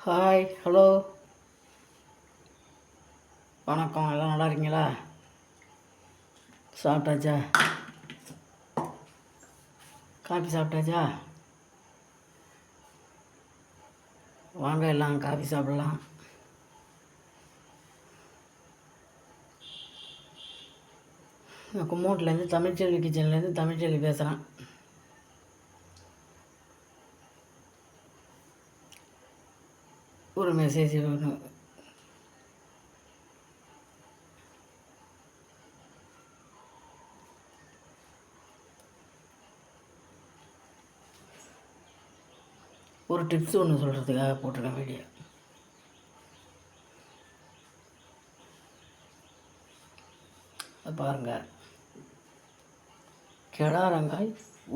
Hi hello வணக்கம் எல்லாம் நல்லா இருக்கீங்களா? சாப்பிட்டாச்சா? காஃபி சாப்பிட்டாச்சா? வாங்க எல்லாம் காஃபி சாப்பிடலாம். நான் கும்மோட்லேருந்து தமிழ்ச்செல்வி கிச்சன்லேருந்து தமிழ்ச்செல்வி பேசுகிறேன் ஒரு மெசேஜ் வரும். ஒரு டிப்ஸ் ஒன்று சொல்கிறதுக்காக போட்டிருக்கேன் வீடியோ அதை பாருங்கள் கெடாரங்காய்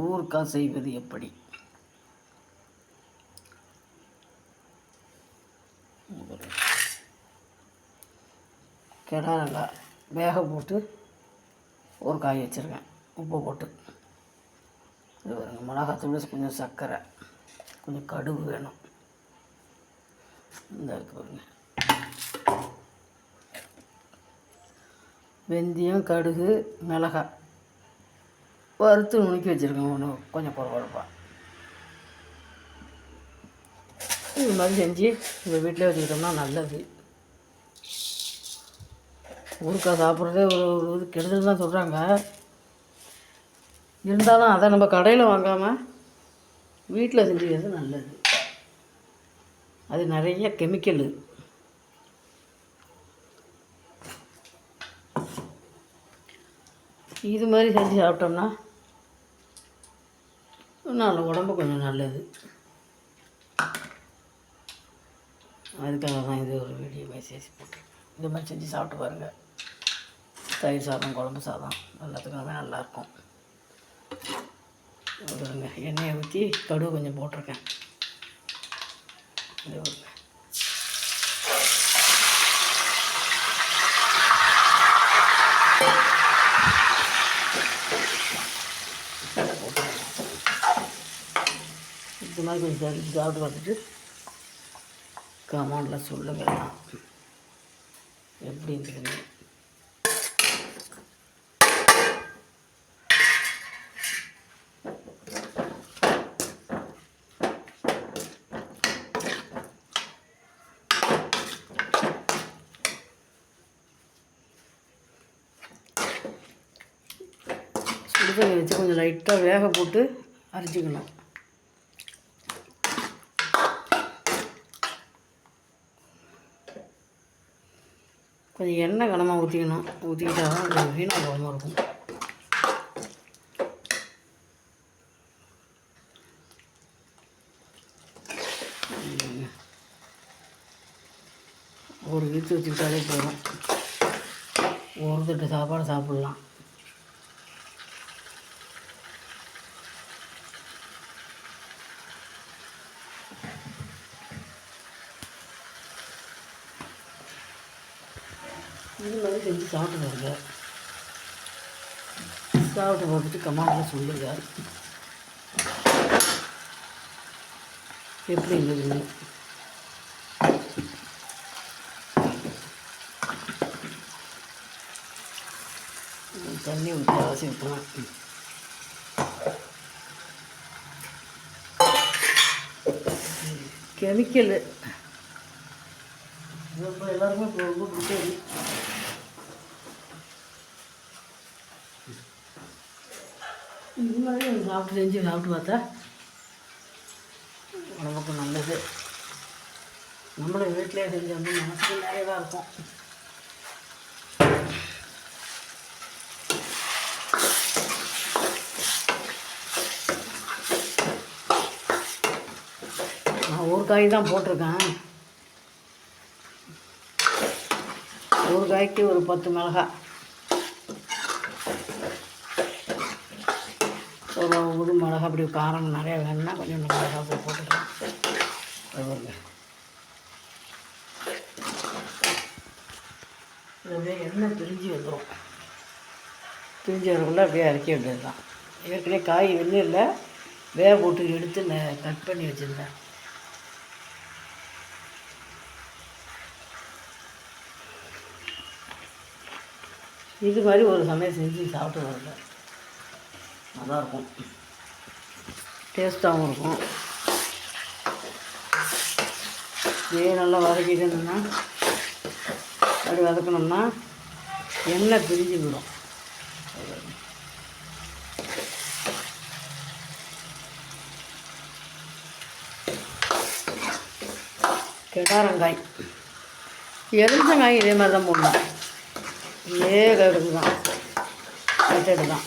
ஊறுகாய் செய்வது எப்படி? கெடாரங்காய் வேக போட்டு ஒரு காய் வச்சுருக்கேன். உப்பு போட்டு. இது பாருங்க மிளகாத்தூள் கொஞ்சம் சர்க்கரை கொஞ்சம் கடுகு வேணும். இந்த இருக்கு பாருங்க. வெந்தயம் கடுகு மிளகாய். வறுத்து நுணுக்கி வச்சுருக்கேன் ஒன்று கொஞ்சம் குறகுறப்பாக இது மாதிரி செஞ்சு இந்த வீட்டிலே வச்சுக்கிட்டோம்னா நல்லது. ஊறுக்காய் சாப்பிட்றதே ஒரு ஒரு இது கெடுதல் தான் சொல்கிறாங்க இருந்தாலும் அதை நம்ம கடையில் வாங்காமல் வீட்டில் செஞ்சுக்கிறது நல்லது. அது நிறைய கெமிக்கலு இது மாதிரி செஞ்சு சாப்பிட்டோம்னா நல்ல உடம்பு கொஞ்சம் நல்லது. அதுக்காக தான் இது ஒரு வீடியோ மெசேஜ் போட்டேன் இது மாதிரி செஞ்சு சாப்பிட்டு பாருங்கள் தயிர் சாதம் குழம்பு சாதம் எல்லாத்துக்குமே நல்லாயிருக்கும். பாருங்க எண்ணெயை ஊற்றி கடுகு கொஞ்சம் போட்டிருக்கேன். இது பாருங்க. இது மாதிரி கொஞ்சம் சாப்பிட்டு சாப்பிட்டு பார்த்துட்டு கமாண்டில் சொல்லுங்க எல்லாம். எப்படி இருக்குதுன்னு சுடுதண்ணி வச்சு கொஞ்சம் லைட்டாக வேக போட்டு அரைச்சிக்கணும் கொஞ்சம் எண்ணெய் கனமாக ஊற்றிக்கணும் ஊற்றிக்கிட்டா தான் வீணாக போகாமல் இருக்கும். ஒரு வீத்து வச்சுக்கிட்டாலே போதும். ஒரு தட்டு சாப்பாடு சாப்பிட்லாம். இது மாதிரி செஞ்சு சாப்பிட்டு பாருங்க சாப்பிட்டு பார்த்துட்டு கமாண்டில் சொல்லுங்க. எப்படி இருந்ததுன்னு. தண்ணி ஊற்றி அலசி ஊற்றலாம் கெமிக்கலு. இப்போ எல்லாருமே ரொம்ப பிடிச்சது. இது மாதிரி ஒரு சாப்பிட்டு செஞ்சு சாப்பிட்டு பார்த்தா உடம்புக்கு நல்லது. நம்மளை வீட்டிலே செஞ்சு வந்து மனசுக்கு நிறையதாக இருக்கும். நான் ஒரு காய் தான் போட்டிருக்கேன். ஒரு காய்க்கு ஒரு பத்து மிளகாய். ஒரு ஒரு மிளகா அப்படி காரம் நிறையா வேணும்னா கொஞ்சம் மிளகா அப்படி போட்டுக்கலாம். அப்படியே எண்ணெய் பிரிஞ்சு வந்துடும் பிரிஞ்சு வரக்குள்ளே அப்படியே இறக்கி வேண்டியது தான் ஏற்கனவே காய் வெந்நீரில் வேக போட்டு எடுத்து நான் கட் பண்ணி வச்சுருந்தேன். இது மாதிரி ஒரு சமயம் செஞ்சு சாப்பிட்டு வருவேன் நல்லாயிருக்கும். டேஸ்ட்டாகவும் இருக்கும். இதே நல்லா வதக்கிக்கணும்னா அப்படி வதக்கணும்னா எண்ணெய் பிரிஞ்சு விடும் கிடாரங்காய் எலுமிச்சங்காய் இதே மாதிரி தான் போடணும். இதே கடுகு தான். மெத்தடு தான்.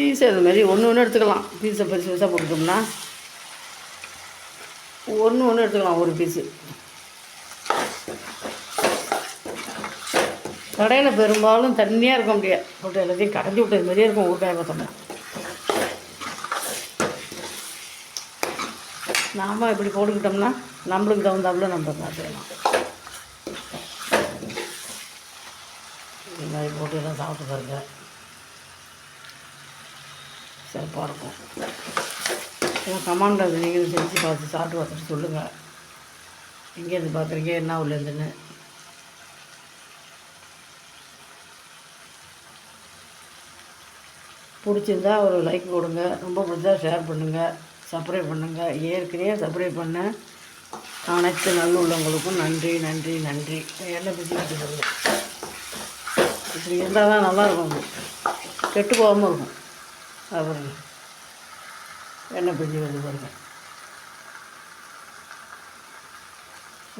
பீஸ் அது மாதிரி ஒன்று ஒன்று எடுத்துக்கலாம். பீஸை பெருசு பெருசாக போட்டுட்டோம்னா ஒன்று ஒன்று எடுத்துக்கலாம் ஒரு பீஸு. கடையில் பெரும்பாலும் தண்ணியாக இருக்க முடியாது போட்டு எல்லாத்தையும் கடைஞ்சி விட்டது மாதிரியே இருக்கும் ஊருக்காய் பார்த்தோம்னா. நாம் இப்படி போட்டுக்கிட்டோம்னா நம்மளுக்கு தகுந்தாப்புல நம்ம பார்த்துக்கலாம். இது மாதிரி போட்டு எல்லாம் சாப்பிட்டு பாருங்கள் சிறப்பாக இருக்கும் எல்லாம் கமாண்ட் நீங்கள் செஞ்சு பார்த்து சாப்பிட்டு பார்த்துட்டு சொல்லுங்கள் எங்கேருந்து பார்க்குறீங்க? என்ன உள்ளேருந்துன்னு பிடிச்சிருந்தா ஒரு லைக் கொடுங்க ரொம்ப பிடிச்சா ஷேர் பண்ணுங்கள் சப்ஸ்கிரைப் பண்ணுங்கள் ஏற்கனவே சப்ஸ்கிரைப் பண்ண அனைத்து நல்லுள்ளவங்களுக்கும் நன்றி நன்றி நன்றி. என்ன பிடிச்சி சொல்லுங்க இப்படி இருந்தால் தான் நல்லாயிருக்கும் கெட்டு போகாமல் இருக்கும். அப்புறம் எண்ணெய் பிரிஞ்சு வந்து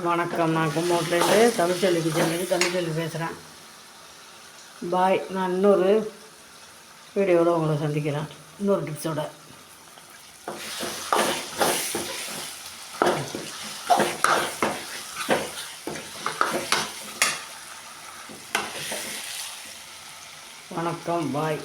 வணக்கம் நான் கும்போட்லேருந்து தமிழ்ச்செல்வி கிச்சன்லேருந்து தமிழ்ச்செல்வி பேசுகிறேன். பாய் நான் இன்னொரு வீடியோவில் உங்களை சந்திக்கிறேன். இன்னொரு டிப்ஸோட வணக்கம் பாய்.